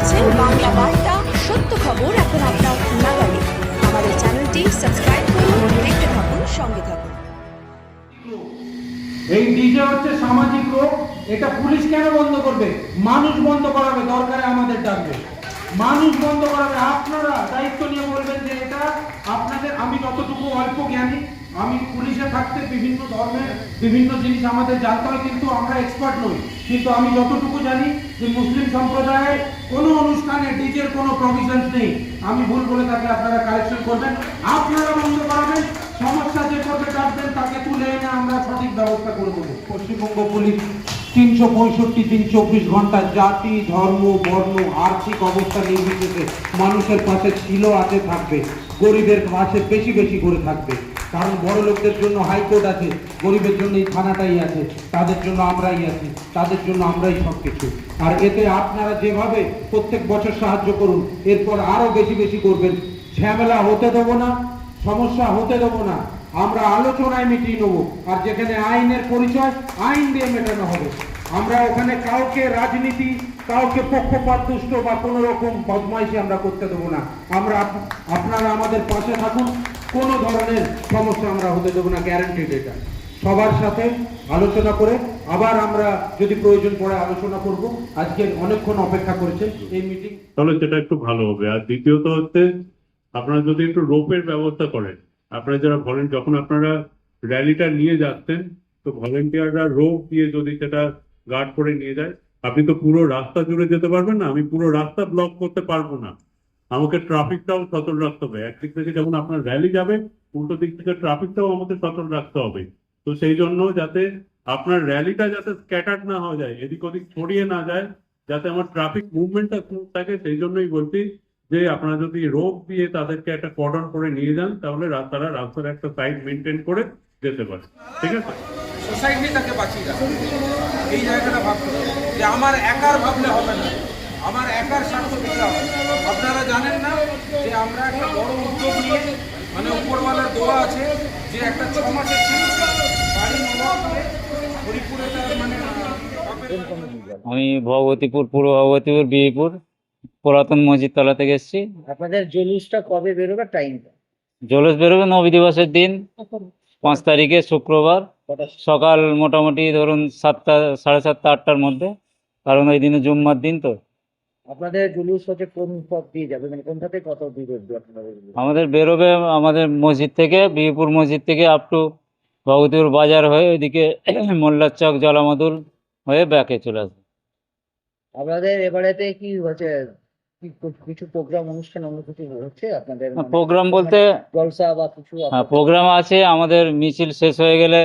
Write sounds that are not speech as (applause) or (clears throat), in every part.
দেখছেন বাংলা বার্তা। সত্য খবর এখন আপনার নাগালে। আমাদের চ্যানেলটি সাবস্ক্রাইব করুন, দেখতে থাকুন, সঙ্গে থাকুন। এই ডিজে হচ্ছে সামাজিক রোগ এটা পুলিশ কেন বন্ধ করবে? মানুষ বন্ধ করাবে, দরকারে আমাদের ডাকবে মানুষ বন্ধ করাবে, আপনারা দায়িত্ব নিয়ে বলবেন যে এটা আপনাদের, আমি যতটুকু অল্প জ্ঞানী আমি পুলিশে থাকতে বিভিন্ন ধর্মের বিভিন্ন জিনিস আমাদের জানতে হয়, কিন্তু আমরা এক্সপার্ট নই। কিন্তু আমি যতটুকু জানি যে মুসলিম সম্প্রদায়ের কোনো অনুষ্ঠানে ডিজের কোনো প্রভিশন নেই। আমি ভুল বলে থাকলে আপনারা কালেকশন করবেন। আপনারা বন্ধ করাবেন সমস্যা যে করবে ডাকবেন তাকে তুলে এনে আমরা সঠিক ব্যবস্থা করে দেবো। পশ্চিমবঙ্গ পুলিশ তিনশো পঁয়ষট্টি দিন চব্বিশ ঘণ্টা জাতি, ধর্ম, বর্ণ, আর্থিক অবস্থা নির্বিশেষে মানুষের পাশে ছিল, আছে, থাকবে। গরিবের পাশে বেশি বেশি করে থাকবে। কারণ বড় লোকদের জন্য হাইকোর্ট আছে, গরিবের জন্য এই থানাটাই আছে, তাদের জন্য আমরাই আছি, তাদের জন্য আমরাই সব কিছু আর এতে আপনারা যেভাবে প্রত্যেক বছর সাহায্য করুন, এরপর আরও বেশি বেশি করবেন। ঝামেলা হতে দেবো না, সমস্যা হতে দেবো না, আমরা আলোচনায় মিটিয়ে নেব, আর যেখানে আইনের পরিচয়, আইন দিয়ে মেটানো হবে। আমরা ওখানে কাউকে রাজনীতি, কাউকে পক্ষপাত, দুষ্ট বা কোনো রকম বদমাইশি আমরা করতে দেবো না। আমরা আপনারা আমাদের পাশে থাকুন কোনো ধরনের সমস্যা আমরা হতে দেবো না গ্যারান্টিড এটা। সবার সাথে আলোচনা করে আবার আমরা যদি প্রয়োজন পড়ে আলোচনা করব। আজকে অনেকক্ষণ অপেক্ষা করেছেন এই মিটিং তাহলে সেটা একটু ভালো হবে। আর দ্বিতীয়ত হচ্ছে, আপনারা যদি একটু রোপের ব্যবস্থা করেন, আপনারা যারা ভলেন যখন আপনারা র্যালিটা নিয়ে যাচ্ছেন, তো ভলেন্টিয়াররা রোপ দিয়ে যদি সেটা গার্ড করে নিয়ে যায়, আপনি তো পুরো রাস্তা জুড়ে যেতে পারবেন না, আমি পুরো রাস্তা ব্লক করতে পারব না। আমাকে ট্রাফিকটাও সচল রাখতে হবে। একদিক থেকে যেমন আপনার র্যালি যাবে, উল্টো দিক থেকে ট্রাফিকটাও আমাকে সচল রাখতে হবে। তো সেই জন্য যাতে আপনার র্যালিটা যাতে স্ক্যাটার্ড না হয়ে যায়, এদিক ওদিক ছড়িয়ে না যায়, যাতে আমার ট্রাফিক মুভমেন্টটা স্মুথ থাকে, সেই জন্যই বলছি যে আপনারা যদি রোপ দিয়ে তাদেরকে একটা কর্ডন করে নিয়ে যান, তাহলে রা- তারা রাস্তার একটা সাইড মেনটেন করে যেতে পারে। ঠিক আছে? সোসাইটি তাকে বাঁচিয়ে এই জায়গাটা ভাবতে হবে যে আমার একার ভাবলে হবে না। আমার একার স্বার্থ দিতে হবে। আপনারা জানেন না যে আমরা একটা বড় উদ্যোগ নিয়ে মানে উপরওয়ালার দোয়া আছে যে একটা ছ মাসের হরিপুরে তার মানে আমি ভগবতীপুর পূর্ব ভগবতীপুর বিহিপুর পুরাতন মসজিদ তলা থেকে এসেছি। আপনাদের জুলুসটা কবে বেরোবে? টাইমটা জলস বেরোবে নবী দিবসের দিন পাঁচ তারিখে শুক্রবার সকাল মোটামুটি ধরুন সাতটা সাড়ে সাতটা আটটার মধ্যে কারণ ওই দিনে জুম্মার দিন তো। আপনাদের জুলুস হচ্ছে কোন পথ দিয়ে যাবে মানে কোনটা থেকে কত দূর অব্দি আপনাদের? আমাদের বেরোবে আমাদের মসজিদ থেকে বিহিপুর মসজিদ থেকে আপ টু ভগবতীপুর বাজার হয়ে ওইদিকে (clears throat) মোল্লার চক জলামধুর হয়ে ব্যাকে চলে আসবে আপনাদের এবারেতে কি হচ্ছে কিছু প্রোগ্রাম অনুষ্ঠান অন্য কিছু হচ্ছে আপনাদের মানে প্রোগ্রাম বলতে জলসা বা কিছু হ্যাঁ? প্রোগ্রাম আছে আমাদের মিছিল শেষ হয়ে গেলে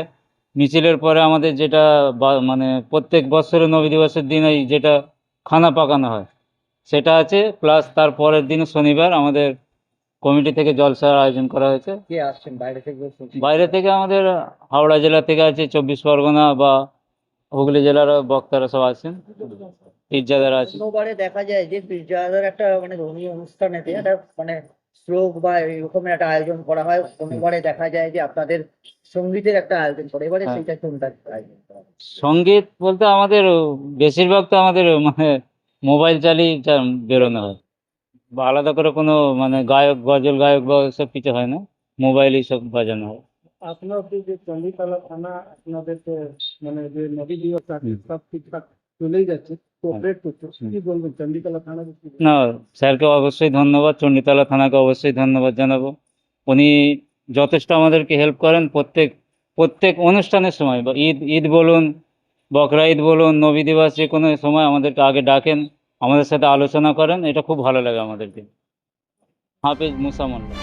মিছিলের পরে আমাদের যেটা মানে প্রত্যেক বছরে নবী দিবসের দিন এই যেটা খানা পাকানো হয় সেটা আছে প্লাস তার পরের দিন শনিবার আমাদের কমিটি থেকে জলসার আয়োজন করা হয়েছে। কে আসছেন? বাইরে থেকে বাইরে থেকে আমাদের হাওড়া জেলা থেকে আছে চব্বিশ পরগনা বা হুগলি জেলার বক্তারা সব আছেন। পীরজাদারা আছে। অন্যবারে দেখা যায় যে পীরজাদার একটা মানে ধর্মীয় অনুষ্ঠানেতে একটা মানে শ্লোক বা এরকমের একটা আয়োজন করা হয়। কোনোবারে দেখা যায় যে আপনাদের সঙ্গীতের একটা আয়োজন করে। এবারে হ্যাঁ। সেইটা কোনটা আয়োজন সংগীত বলতে আমাদের বেশিরভাগ তো আমাদের মানে মোবাইল চালিয়ে বেরোনো হয়। বা আলাদা করে কোনো মানে গায়ক গজল গায়ক বা সব কিছু হয় না? মোবাইলই সব বাজানো হয়। আপনাদের যে চণ্ডীতলা থানা আপনাদের মানে যে নদী সব ঠিকঠাক চলেই যাচ্ছে কোঅপারেট করছে। কি বলবেন চণ্ডীতলা থানা না স্যারকে অবশ্যই ধন্যবাদ চণ্ডীতলা থানাকে অবশ্যই ধন্যবাদ জানাব। উনি যথেষ্ট আমাদেরকে হেল্প করেন প্রত্যেক প্রত্যেক অনুষ্ঠানের সময় বা ঈদ ঈদ বলুন বকরা ঈদ বলুন নবী দিবস যে কোনো সময় আমাদেরকে আগে ডাকেন। আমাদের সাথে আলোচনা করেন এটা খুব ভালো লাগে আমাদেরকে। হাফিজ মুসা মোল্লা